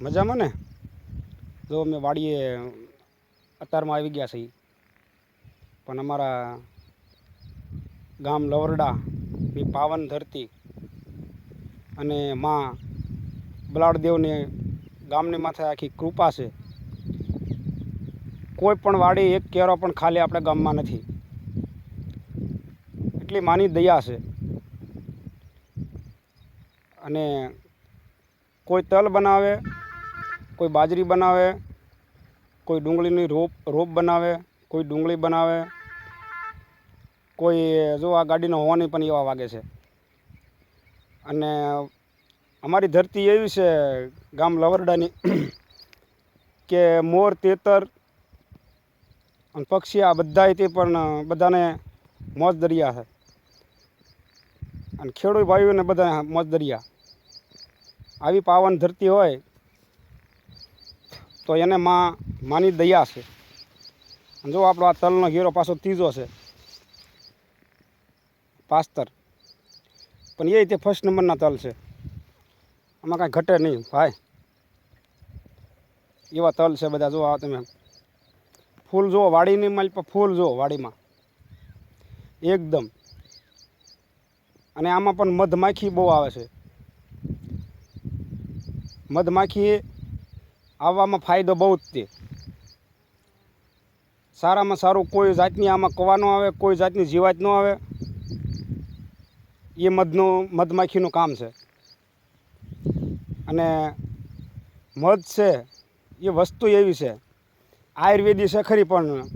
મજામાં ને? જો અમે વાડીએ અત્યારમાં આવી ગયા છીએ. પણ અમારા ગામ લવરડાની પાવન ધરતી અને માં બલાડદેવને ગામની માથે આખી કૃપા છે. કોઈ પણ વાડી એક કેરો પણ ખાલી આપણા ગામમાં નથી. એટલી માની દયા છે. અને કોઈ તલ બનાવે કોઈ બાજરી બનાવે, કોઈ ડુંગળીની રોપ રોપ બનાવે, કોઈ ડુંગળી બનાવે, કોઈ જો આ ગાડીનો હોવાની પણ એવા વાગે છે. અને અમારી ધરતી એવી છે ગામ લવરડાની કે મોર, તેતર અને પક્ષી આ બધાય તે પણ બધાને મોજ દરિયા છે. અને ખેડૂત ભાઈઓને બધા મોજ દરિયા. આવી પાવન ધરતી હોય તો એને માં માની દયા છે. જો આપણો આ તલનો ઘેરો પાછો ત્રીજો છે. પાસ્તર. પણ એ રીતે ફર્સ્ટ નંબરના તલ છે. આમાં કાંઈ ઘટે નહીં, ભાઈ. એવા તલ છે બધા, જો આ તમે ફૂલ જુઓ વાડીની માલ પર ફૂલ જુઓ વાડીમાં. એકદમ. અને આમાં પણ મધમાખી બહુ આવે છે. મધમાખી આવવામાં ફાયદો બહુ જ તે સારામાં સારું કોઈ જાતની આમાં કવા ન આવે, કોઈ જાતની જીવાત ન આવે. એ મધનું, મધમાખીનું કામ છે. અને મધ છે, એ વસ્તુ એવી છે. આયુર્વેદિક છે ખરી, પણ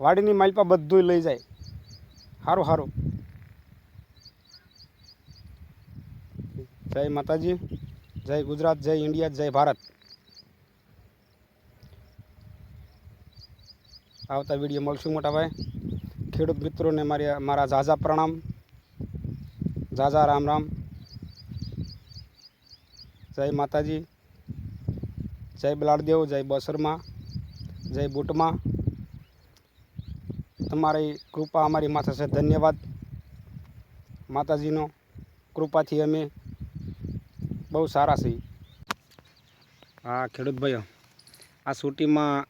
વાડીની માલપા બધું લઈ જાય. સારું સારું જય માતાજી. જય ગુજરાત, જય ઇન્ડિયા, જય ભારત. આવતા વીડિયો મળશું મોટા ભાઈ. ખેડૂત મિત્રોને મારી મારા ઝાઝા પ્રણામ. ઝાઝા રામ રામ. જય માતાજી. જય બલાડદેવ, જય બસરમાં, જય બુટમાં. તમારી કૃપા અમારી માથે છે. ધન્યવાદ. માતાજીનો કૃપાથી અમે બહુ સારા છે. હા, ખેડૂત ભાઈઓ, આ સૂટીમાં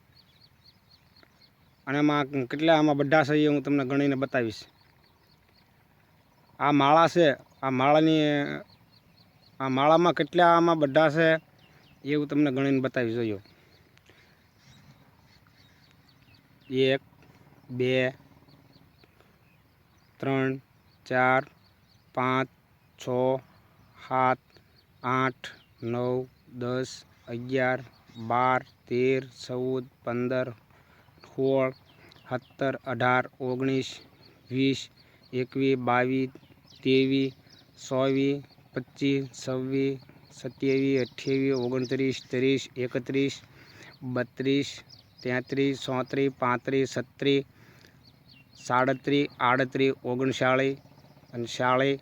અને એમાં કેટલા આમાં બધા છે એ હું તમને ગણીને બતાવીશ. આ માળા છે, આ માળાની, આ માળામાં કેટલા આમાં બધા છે એ હું તમને ગણીને બતાવી જોયો. એક, બે, ત્રણ, ચાર, પાંચ, છ, સાત આઠ, નવ, દસ, અગિયાર, બાર, તેર, ચૌદ, પંદર, સોળ, સત્તર, અઢાર, ઓગણીસ, વીસ, એકવીસ, બાવીસ, ત્રેવીસ, ચોવીસ, પચીસ, છવ્વીસ, સત્યાવીસ, અઠ્યાવીસ, ઓગણત્રીસ, ત્રીસ, એકત્રીસ, બત્રીસ, તેત્રીસ, ચોત્રીસ, પાંત્રીસ, છત્રીસ, સાડત્રીસ, આડત્રીસ, ઓગણચાળીસ અંશાળીસ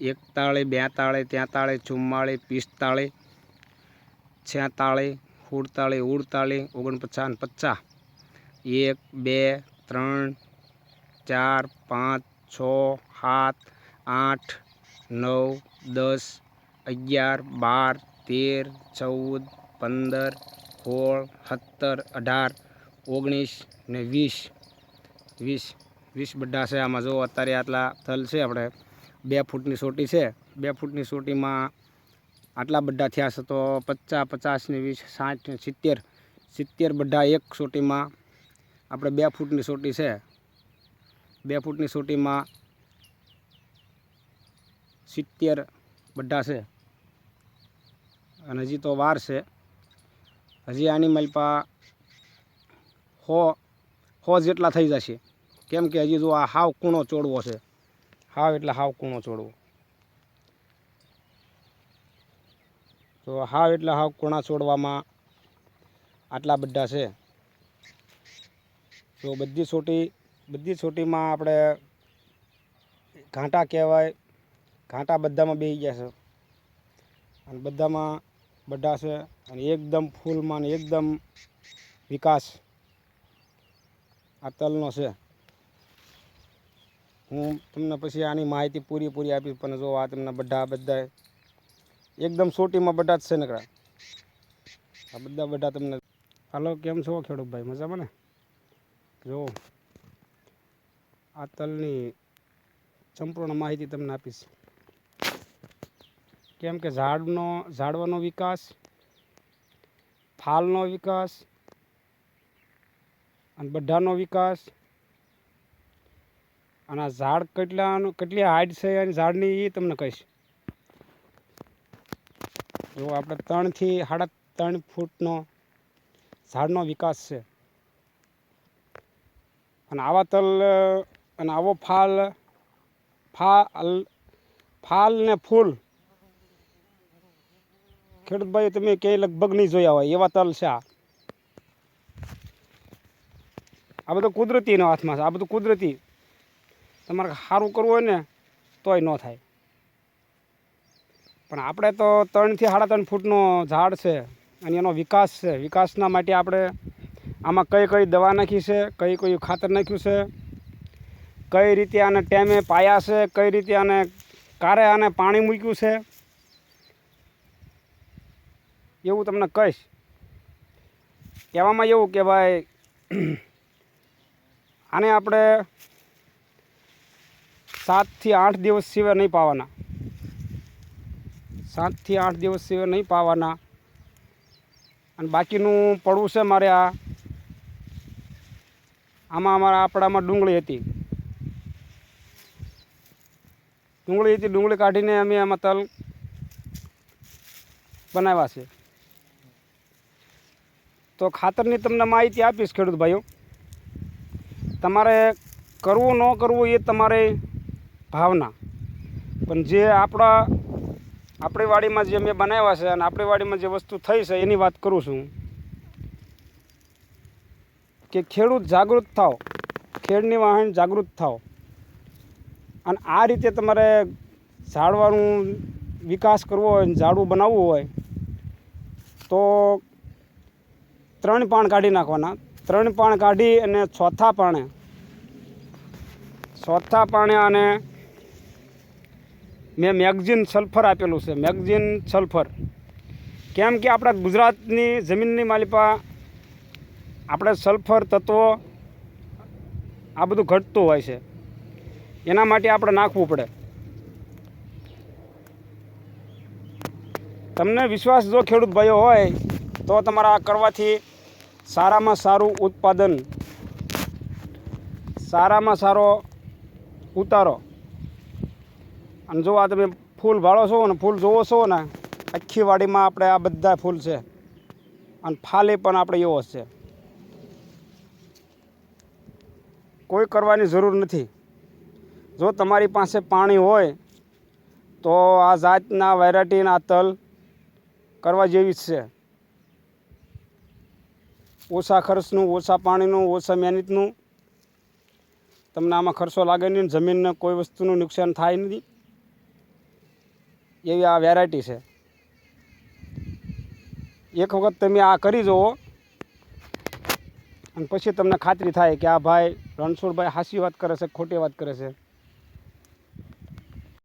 એકતાળીસ બેતાળી, ત્યાંતાળે ચુમ્માળીસ પિસ્તાળીસ છેતાળીસ સુડતાળીસ ઉડતાળીસ ઓગણપચાસ પચાસ. એક, બે, ત્રણ, ચાર, પાંચ, છ, સાત, આઠ, નવ, દસ, અગિયાર, બાર, તેર, ચૌદ, પંદર, સોળ, સત્તર, અઢાર, ઓગણીસ ને વીસ. વીસ વીસ બધા છે આમાં. જો અત્યારે આટલા થલ છે આપણે. બે ફૂટની સોટી છે. બે ફૂટની સોટીમાં આટલા બધા થયા છે તો પચાસ, પચાસની વીસ, સાઠ ને સિત્તેર સિત્તેર બધા એક સોટીમાં આપણે બે ફૂટની સોટી છે. બે ફૂટની સોટીમાં સિત્તેર બધા છે. અને હજી તો વાર છે. હજી આની મલપા હો હો જેટલા થઈ જશે. કેમ કે હજી જો આ હાવ કૂણો ચોડવો છે. હાવ એટલે હાવ કૂણો છોડવો. તો હાવ એટલે હાવ કૂણા છોડવામાં આટલા બધા છે. તો બધી છોટી બધી છોટીમાં આપણે ઘાંટા કહેવાય, ઘાંટા બધામાં બેસી ગયા છે. અને બધામાં બધા છે અને એકદમ ફૂલમાં ને એકદમ વિકાસ આ તલનો છે. હું તમને પછી આની માહિતી પૂરી પૂરી આપીશ, પણ જો આ તમને બધા બધા એકદમ સોટીમાં બધા જ છે નકરા આ બધા બધા તમને હાલો, કેમ છો ખેડૂતભાઈ? મજામાં ને? જો, આ તલની સંપૂર્ણ માહિતી તમને આપીશ. કેમ કે ઝાડનો, ઝાડવાનો વિકાસ, ફાલનો વિકાસ, અને બધાનો વિકાસ અને આ ઝાડ કેટલાનું, કેટલી હાઈટ છે અને ઝાડની એ તમને કહીશ. જો આપણે ત્રણથી સાડા ત્રણ ફૂટનો ઝાડનો વિકાસ છે. અને આવા તલ, અને આવો ફાલ ફાલ ફાલ ને ફૂલ. ખેડૂતભાઈ, તમે ક્યાંય લગભગ નહીં જોયા હોય, એવા તલ છે આ. આ બધું કુદરતીનો હાથમાં છે, આ બધું કુદરતી. તમારે સારું કરવું હોય ને, તોય ન થાય. પણ આપણે તો ત્રણથી સાડા ત્રણ ફૂટનો ઝાડ છે અને એનો વિકાસ છે. વિકાસના માટે આપણે આમાં કઈ કઈ દવા નાખી છે, કઈ કઈ ખાતર નાખ્યું છે, કઈ રીતે આને ટેમે પાયા છે, કઈ રીતે આને કારે આને પાણી મૂક્યું છે, એવું તમને કહીશ. કહેવામાં એવું કે ભાઈ, આને આપણે સાતથી આઠ દિવસ સિવાય નહીં પાવાના. સાતથી આઠ દિવસ સિવાય નહીં પાવાના. અને બાકીનું પડવું છે મારે આ. આમાં અમારા આપણામાં ડુંગળી હતી. ડુંગળી હતી, ડુંગળી કાઢીને અમે આમાં તલ બનાવ્યા છે. તો ખાતરની તમને માહિતી આપીશ ખેડૂત ભાઈઓ. તમારે કરવું ન કરવું એ તમારે ભાવના. પણ જે આપણા, આપણી વાડીમાં જે મેં બનાવ્યા છે અને આપણી વાડીમાં જે વસ્તુ થઈ છે એની વાત કરું છું. કે ખેડૂત જાગૃત થાવ ખેડની વાહન જાગૃત થાવ અને આ રીતે તમારે ઝાડવાનું વિકાસ કરવો હોય ઝાડવું બનાવવું હોય, તો ત્રણ પાણ કાઢી નાખવાના. ત્રણ પાણ કાઢી અને ચોથા પાણે ચોથા પાણે અને મેં મેગઝીન સલ્ફર આપેલું છે, મેગઝીન સલ્ફર. કેમ કે આપણા ગુજરાતની જમીનની માલિપા આપણે સલ્ફર તત્વો આ બધું ઘટતું હોય છે. એના માટે આપણે નાખવું પડે. તમને વિશ્વાસ જો ખેડૂત ભાઈઓ હોય, તો તમારા કરવાથી સારામાં સારું ઉત્પાદન, સારામાં સારો ઉતારો. અને જો આ તમે ફૂલ ભાળો છો ને ફૂલ જોવો છો ને, આખી વાડીમાં આપણે આ બધા ફૂલ છે. અને ફાલે પણ આપણે એવો છે. કોઈ કરવાની જરૂર નથી. જો તમારી પાસે પાણી હોય, તો આ જાતના વેરાયટીના તલ કરવા જેવી જ છે. ઓછા ખર્ચનું, ઓછા પાણીનું, ઓછા મહેનતનું, તમને આમાં ખર્ચો લાગે નહીં જમીનને કોઈ વસ્તુનું નુકસાન થાય નહીં એવી આ વેરાયટી છે. એક વખત તમે આ કરી જુઓ. અને પછી તમને ખાતરી થાય કે આ ભાઈ રણછોડભાઈ સાચી વાત કરે છે, ખોટી વાત કરે છે.